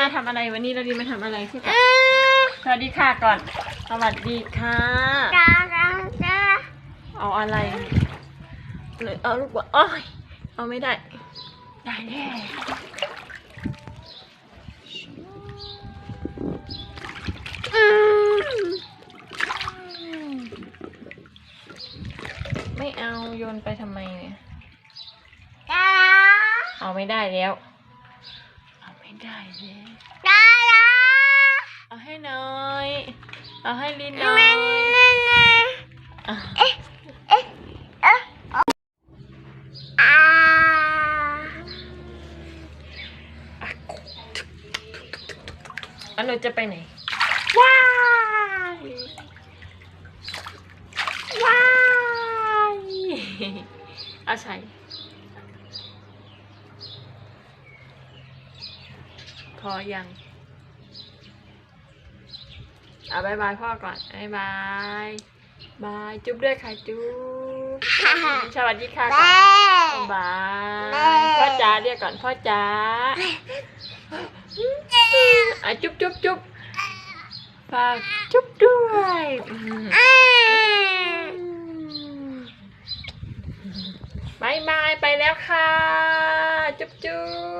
มาทำอะไรวันนี้เราดีมาทำอะไรที่ก่อสวัสดีค่ะก่อน สวัสดีค่ะ จ้าจ้าจ้าเอาอะไรเลยเอาลูกบอลโอ้ยเอาไม่ได้ ได้แน่ไม่เอาโยนไปทำไมเนี่ยเอาไม่ได้แล้ว เอาไม่ได้แล้วจ้าจ้าเอาให้หน้อย เอาให้ลินหน้อยอะเอ๊ะเอ๊ะเอ๊ะอ่าอันหนูจะไปไหน ว้ายว้ายเอาใส่ พอยังเอาบายบายพ่อก่อนบายบายบายจุ๊บด้วยค่ะจุ๊บสวัสดีค่ะก่อแม่นบายแม่พ่อจ๋าเรียกก่อนพ่อจ๋าอะจุ๊บจุ๊บจุ๊บฝากจุ๊บด้วยอืมอ่าบายบายไปแล้วค่ะ จุ๊บจุ๊บ